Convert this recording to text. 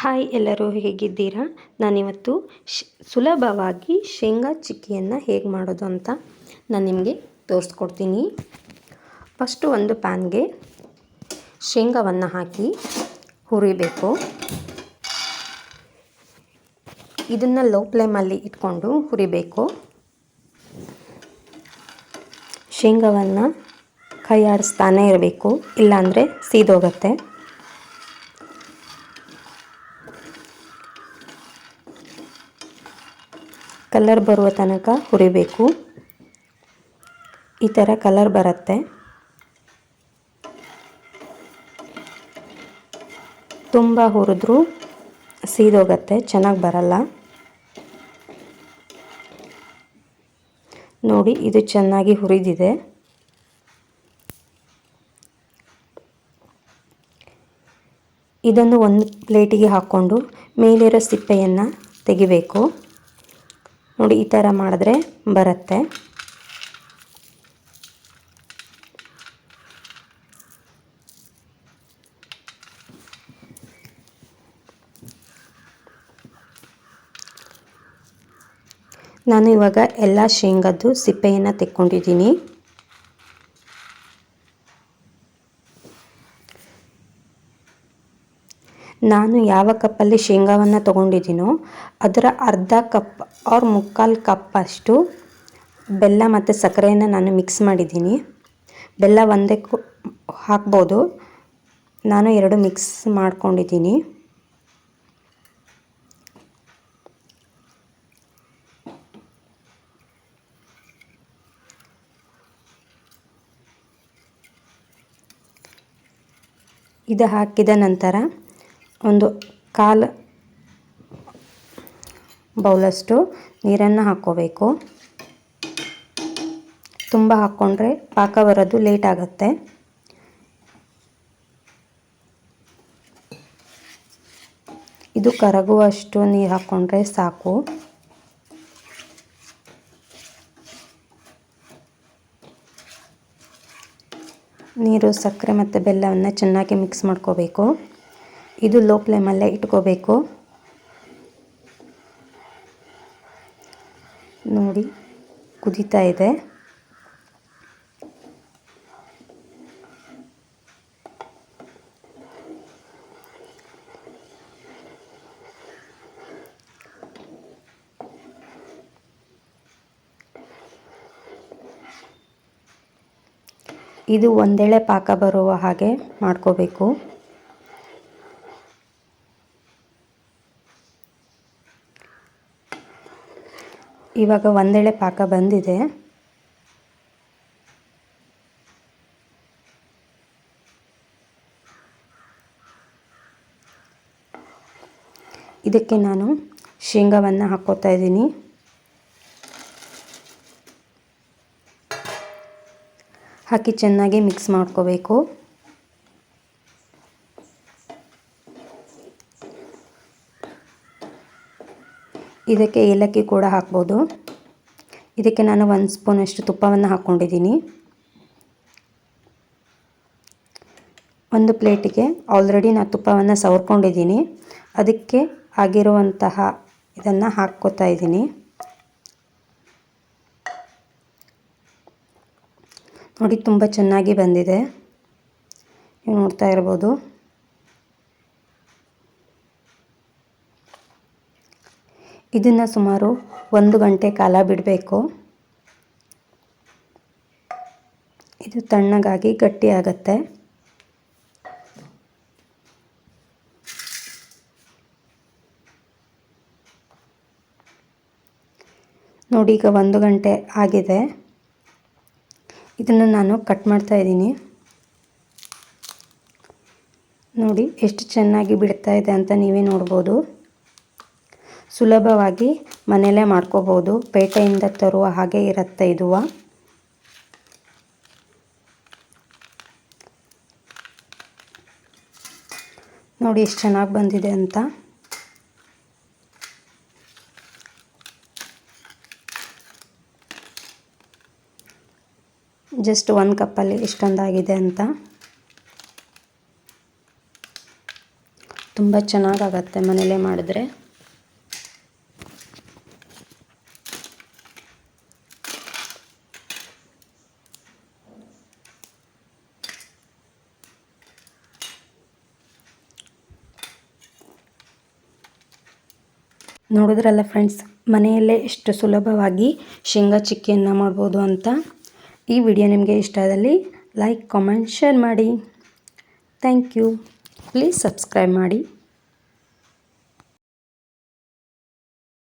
Hi ಎಲ್ಲರೂ, ಹೇಗಿದ್ದೀರಾ? ನಾನಿವತ್ತು ಶ್, ಸುಲಭವಾಗಿ ಶೇಂಗಾ ಚಿಕ್ಕಿಯನ್ನು ಹೇಗೆ ಮಾಡೋದು ಅಂತ ನಾನು ನಿಮಗೆ ತೋರಿಸ್ಕೊಡ್ತೀನಿ. ಫಸ್ಟು ಒಂದು ಪ್ಯಾನ್ಗೆ ಶೇಂಗಾವನ್ನು ಹಾಕಿ ಹುರಿಬೇಕು. ಇದನ್ನು ಲೋ ಫ್ಲೇಮಲ್ಲಿ ಇಟ್ಕೊಂಡು ಹುರಿಬೇಕು. ಶೇಂಗಾವನ್ನು ಕೈ ಆಡಿಸ್ತಾನೆ ಇರಬೇಕು, ಇಲ್ಲಾಂದರೆ ಸೀದೋಗುತ್ತೆ. ಕಲರ್ ಬರುವ ತನಕ ಹುರಿಬೇಕು. ಈ ಥರ ಕಲರ್ ಬರುತ್ತೆ. ತುಂಬ ಹುರಿದ್ರೂ ಸೀದೋಗತ್ತೆ, ಚೆನ್ನಾಗಿ ಬರಲ್ಲ. ನೋಡಿ, ಇದು ಚೆನ್ನಾಗಿ ಹುರಿದಿದೆ. ಇದನ್ನು ಒಂದು ಪ್ಲೇಟಿಗೆ ಹಾಕ್ಕೊಂಡು ಮೇಲಿರೋ ಸಿಪ್ಪೆಯನ್ನು ತೆಗಿಬೇಕು. ನೋಡಿ ಈ ಥರ ಮಾಡಿದ್ರೆ ಬರುತ್ತೆ. ನಾನು ಇವಾಗ ಎಲ್ಲ ಶೇಂಗದ್ದು ಸಿಪ್ಪೆಯನ್ನು ತೆಕ್ಕೊಂಡಿದ್ದೀನಿ. ನಾನು ಯಾವ ಕಪ್ಪಲ್ಲಿ ಶೇಂಗಾವನ್ನು ತೊಗೊಂಡಿದ್ದೀನೋ, ಅದರ ಅರ್ಧ ಕಪ್ ಆರ್ ಮುಕ್ಕಾಲು ಕಪ್ ಅಷ್ಟು ಬೆಲ್ಲ ಮತ್ತು ಸಕ್ಕರೆಯನ್ನು ನಾನು ಮಿಕ್ಸ್ ಮಾಡಿದ್ದೀನಿ. ಬೆಲ್ಲ ಒಂದೇ ಹಾಕ್ಬೋದು. ನಾನು ಎರಡು ಮಿಕ್ಸ್ ಮಾಡ್ಕೊಂಡಿದ್ದೀನಿ. ಇದು ಹಾಕಿದ ನಂತರ ಒಂದು ಕಾಲು ಬೌಲಷ್ಟು ನೀರನ್ನು ಹಾಕ್ಕೋಬೇಕು. ತುಂಬ ಹಾಕ್ಕೊಂಡ್ರೆ ಪಾಕ ಬರೋದು ಲೇಟ್ ಆಗುತ್ತೆ. ಇದು ಕರಗುವಷ್ಟು ನೀರು ಹಾಕ್ಕೊಂಡ್ರೆ ಸಾಕು. ನೀರು ಸಕ್ಕರೆ ಮತ್ತು ಬೆಲ್ಲವನ್ನು ಚೆನ್ನಾಗಿ ಮಿಕ್ಸ್ ಮಾಡ್ಕೋಬೇಕು. ಇದು ಲೋ ಫ್ಲೇಮಲ್ಲೇ ಇಟ್ಕೋಬೇಕು. ನೋಡಿ ಕುದೀತಾ ಇದೆ. ಇದು ಒಂದೇಳೆ ಪಾಕ ಬರುವ ಹಾಗೆ ಮಾಡ್ಕೋಬೇಕು. ಇವಾಗ ಒಂದೆಳೆ ಪಾಕ ಬಂದಿದೆ. ಇದಕ್ಕೆ ನಾನು ಶೇಂಗಾವನ್ನು ಹಾಕೋತಾ ಇದ್ದೀನಿ. ಹಾಕಿ ಚೆನ್ನಾಗಿ ಮಿಕ್ಸ್ ಮಾಡ್ಕೋಬೇಕು. ಇದಕ್ಕೆ ಏಲಕ್ಕಿ ಕೂಡ ಹಾಕ್ಬೋದು. ಇದಕ್ಕೆ ನಾನು ಒಂದು ಸ್ಪೂನಷ್ಟು ತುಪ್ಪವನ್ನು ಹಾಕ್ಕೊಂಡಿದ್ದೀನಿ. ಒಂದು ಪ್ಲೇಟಿಗೆ ಆಲ್ರೆಡಿ ನಾನು ತುಪ್ಪವನ್ನು ಸವರ್ಕೊಂಡಿದ್ದೀನಿ. ಅದಕ್ಕೆ ಆಗಿರುವಂತಹ ಇದನ್ನು ಹಾಕ್ಕೋತಾ ಇದ್ದೀನಿ. ನೋಡಿ, ತುಂಬ ಚೆನ್ನಾಗಿ ಬಂದಿದೆ. ನೀವು ನೋಡ್ತಾ ಇರ್ಬೋದು. ಇದನ್ನು ಸುಮಾರು ಒಂದು ಗಂಟೆ ಕಾಲ ಬಿಡಬೇಕು. ಇದು ತಣ್ಣಗಾಗಿ ಗಟ್ಟಿಯಾಗತ್ತೆ ನೋಡಿ, ಈಗ ಒಂದು ಗಂಟೆ ಆಗಿದೆ. ಇದನ್ನು ನಾನು ಕಟ್ ಮಾಡ್ತಾ ಇದ್ದೀನಿ. ನೋಡಿ, ಎಷ್ಟು ಚೆನ್ನಾಗಿ ಬಿಡ್ತಾ ಇದೆ ಅಂತ ನೀವೇ ನೋಡ್ಬೋದು. ಸುಲಭವಾಗಿ ಮನೆಯಲ್ಲೇ ಮಾಡ್ಕೋಬೋದು ಪೇಟೆಯಿಂದ ತರುವ ಹಾಗೆ ಇರುತ್ತೆ ಇದು ನೋಡಿ ಎಷ್ಟು ಚೆನ್ನಾಗಿ ಬಂದಿದೆ ಅಂತ. ಜಸ್ಟ್ ಒಂದು ಕಪ್ಪಲ್ಲಿ ಇಷ್ಟೊಂದಾಗಿದೆ ಅಂತ. ತುಂಬ ಚೆನ್ನಾಗಾಗತ್ತೆ ಮನೇಲೇ ಮಾಡಿದ್ರೆ. ನೋಡಿದ್ರಲ್ಲ ಫ್ರೆಂಡ್ಸ್ ಮನೆಯಲ್ಲೇ ಎಷ್ಟು ಸುಲಭವಾಗಿ ಶೇಂಗಾ ಚಿಕ್ಕಿಯನ್ನು ಮಾಡ್ಬೋದು ಅಂತ? ಈ ವಿಡಿಯೋ ನಿಮಗೆ ಇಷ್ಟ ಆದಲ್ಲಿ ಲೈಕ್ ಕಾಮೆಂಟ್ ಶೇರ್ ಮಾಡಿ. ಥ್ಯಾಂಕ್ ಯು ಪ್ಲೀಸ್ ಸಬ್ಸ್ಕ್ರೈಬ್ ಮಾಡಿ.